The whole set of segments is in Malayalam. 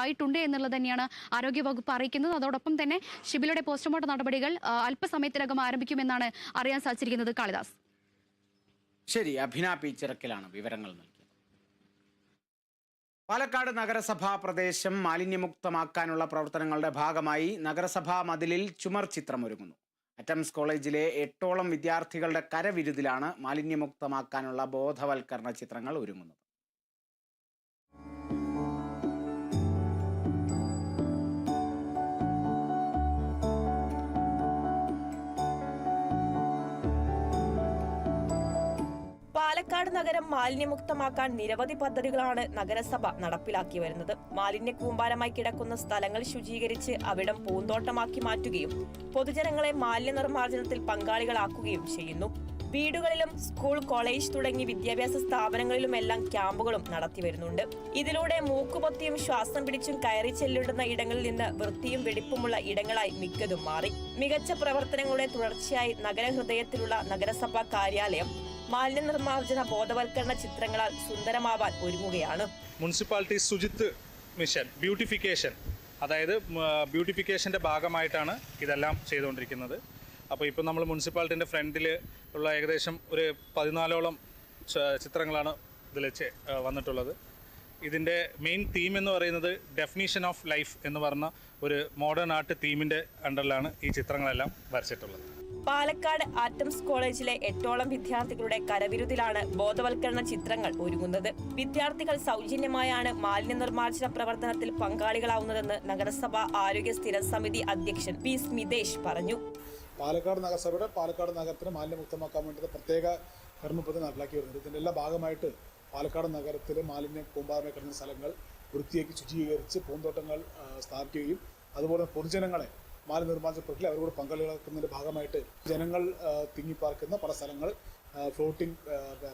ആയിട്ടുണ്ട് എന്നുള്ളത് തന്നെയാണ് ആരോഗ്യവകുപ്പ് അറിയിക്കുന്നത്. അതോടൊപ്പം തന്നെ ഷിബിലയുടെ പോസ്റ്റ്മോർട്ടം നടപടികൾ അല്പസമയത്തിനകം ആരംഭിക്കുമെന്നാണ് അറിയാൻ സാധിച്ചിരിക്കുന്നത് കാളിദാസ്. ശരി അഭിന പി ചിറക്കിലാണ് വിവരങ്ങൾ നൽകിയത്. പാലക്കാട് നഗരസഭാ പ്രദേശം മാലിന്യമുക്തമാക്കാനുള്ള പ്രവർത്തനങ്ങളുടെ ഭാഗമായി നഗരസഭാ മതിലിൽ ചുമർ ചിത്രം ഒരുങ്ങുന്നു അറ്റംസ് കോളേജിലെ എട്ടോളം വിദ്യാർത്ഥികളുടെ കരവിരുതിലാണ് മാലിന്യമുക്തമാക്കാനുള്ള ബോധവൽക്കരണ ചിത്രങ്ങൾ ഒരുങ്ങുന്നത്. പാലക്കാട് നഗരം മാലിന്യമുക്തമാക്കാൻ നിരവധി പദ്ധതികളാണ് നഗരസഭ നടപ്പിലാക്കി വരുന്നത്. മാലിന്യ കൂമ്പാരമായി കിടക്കുന്ന സ്ഥലങ്ങൾ ശുചീകരിച്ച് അവിടം പൂന്തോട്ടമാക്കി മാറ്റുകയും പൊതുജനങ്ങളെ മാലിന്യ നിർമ്മാർജനത്തിൽ പങ്കാളികളാക്കുകയും ചെയ്യുന്നു. വീടുകളിലും സ്കൂൾ കോളേജ് തുടങ്ങി വിദ്യാഭ്യാസ സ്ഥാപനങ്ങളിലുമെല്ലാം ക്യാമ്പുകളും നടത്തി വരുന്നുണ്ട്. ഇതിലൂടെ മൂക്കുപൊത്തിയും ശ്വാസം പിടിച്ചും കയറി ചെല്ലിടുന്ന ഇടങ്ങളിൽ നിന്ന് വൃത്തിയും വെടിപ്പുമുള്ള ഇടങ്ങളായി മിക്കതും മാറി. മികച്ച പ്രവർത്തനങ്ങളുടെ തുടർച്ചയായി നഗരഹൃദയത്തിലുള്ള നഗരസഭാ കാര്യാലയം മാലിന്യ നിർമ്മാർജന ബോധവൽക്കരണ ചിത്രങ്ങളാൽ സുന്ദരമാവാൻ ഒരുങ്ങുകയാണ്. മുനിസിപ്പാലിറ്റി ശുചിത്വ മിഷൻ ബ്യൂട്ടിഫിക്കേഷൻ. അതായത് ബ്യൂട്ടിഫിക്കേഷന്റെ ഭാഗമായിട്ടാണ് ഇതെല്ലാം ചെയ്തുകൊണ്ടിരിക്കുന്നത്. അപ്പോൾ ഇപ്പോൾ നമ്മൾ മുനിസിപ്പാലിറ്റിന്റെ ഫ്രണ്ടിൽ ഉള്ള ഏകദേശം ഒരു പതിനാലോളം ചിത്രങ്ങളാണ് ഇതിൽ വന്നിട്ടുള്ളത്. ഇതിന്റെ മെയിൻ തീം എന്ന് പറയുന്നത് ഡെഫിനീഷൻ ഓഫ് ലൈഫ് എന്ന് പറഞ്ഞ ഒരു മോഡേൺ ആർട്ട് തീമിന്റെ അണ്ടറിലാണ് ഈ ചിത്രങ്ങളെല്ലാം വരച്ചിട്ടുള്ളത്. പാലക്കാട് ആറ്റംസ് കോളേജിലെ എട്ടോളം വിദ്യാർത്ഥികളുടെ കരവിരുതിലാണ് ബോധവൽക്കരണ ചിത്രങ്ങൾ ഒരുങ്ങുന്നത്. വിദ്യാർത്ഥികൾ സൗജന്യമായാണ് മാലിന്യ നിർമ്മാർജന പ്രവർത്തനത്തിൽ പങ്കാളികളാവുന്നതെന്ന് നഗരസഭാ ആരോഗ്യ സ്ഥിര സമിതി അധ്യക്ഷൻ പി സ്മിതേഷ് പറഞ്ഞു. പാലക്കാട് നഗരസഭയുടെ പാലക്കാട് നഗരത്തിന് മാലിന്യമുക്തമാക്കാൻ വേണ്ടി പ്രത്യേക കർമ്മപദ്ധതി നടപ്പിലാക്കി വരുന്നത് ഇതിന്റെ എല്ലാ ഭാഗമായിട്ട് പാലക്കാട് നഗരത്തിലെ മാലിന്യ കൂമ്പാരമായി കിടന്ന സ്ഥലങ്ങൾ വൃത്തിയാക്കി ശുചീകരിച്ച് പൂന്തോട്ടങ്ങൾ സ്ഥാപിക്കുകയും അതുപോലെ പൊതുജനങ്ങളെ മാലിന്യ നിർമ്മാർജന പ്രക്രിയ അവരോട് പങ്കാളികളാക്കുന്നതിന്റെ ഭാഗമായിട്ട് ജനങ്ങൾ തിങ്ങിപ്പാർക്കുന്ന പല സ്ഥലങ്ങൾ ഫ്ലോട്ടിംഗ്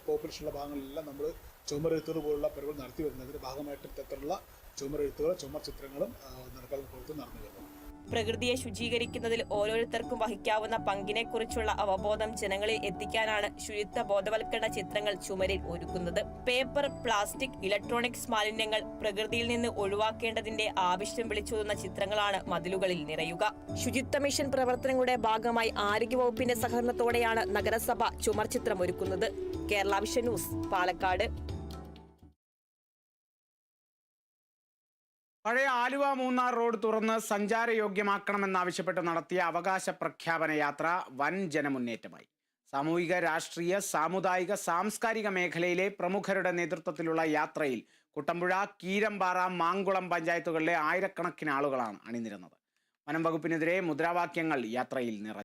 പോപ്പുലേഷനുള്ള ഭാഗങ്ങളിലെല്ലാം നമ്മൾ ചുമരെഴുത്തുകൾ പോലുള്ള പരിപാടി നടത്തി വരുന്നതിന്റെ ഭാഗമായിട്ട് ഇത്തരത്തിലുള്ള ചുമരെഴുത്തുകൾ ചുമർ ചിത്രങ്ങളും നടക്കാൻ പുറത്ത് നടന്നു വരുന്നു. പ്രകൃതിയെ ശുചീകരിക്കുന്നതിൽ ഓരോരുത്തർക്കും വഹിക്കാവുന്ന പങ്കിനെക്കുറിച്ചുള്ള അവബോധം ജനങ്ങളിൽ എത്തിക്കാനാണ് ശുചിത്വ ബോധവൽക്കരണ ചിത്രങ്ങൾ ചുമരിൽ ഒരുക്കുന്നത്. പേപ്പർ പ്ലാസ്റ്റിക് ഇലക്ട്രോണിക്സ് മാലിന്യങ്ങൾ പ്രകൃതിയിൽ നിന്ന് ഒഴിവാക്കേണ്ടതിന്റെ ആവശ്യം വിളിച്ചോതുന്ന ചിത്രങ്ങളാണ് മതിലുകളിൽ നിറയുക. ശുചിത്വ മിഷൻ പ്രവർത്തനങ്ങളുടെ ഭാഗമായി ആരോഗ്യവകുപ്പിന്റെ സഹകരണത്തോടെയാണ് നഗരസഭ ചുമർ ചിത്രം ഒരുക്കുന്നത്. Kerala vision news Palakkad. പഴയ ആലുവ മൂന്നാർ റോഡ് തുറന്ന് സഞ്ചാരയോഗ്യമാക്കണമെന്നാവശ്യപ്പെട്ട് നടത്തിയ അവകാശ പ്രഖ്യാപന യാത്ര വൻ ജനമുന്നേറ്റമായി. സാമൂഹിക രാഷ്ട്രീയ സാമുദായിക സാംസ്കാരിക മേഖലയിലെ പ്രമുഖരുടെ നേതൃത്വത്തിലുള്ള യാത്രയിൽ കുട്ടമ്പുഴ കീരമ്പാറ മാങ്കുളം പഞ്ചായത്തുകളിലെ ആയിരക്കണക്കിന് ആളുകളാണ് അണിനിരുന്നത്. വനം വകുപ്പിനെതിരെ മുദ്രാവാക്യങ്ങൾ യാത്രയിൽ നിറഞ്ഞു.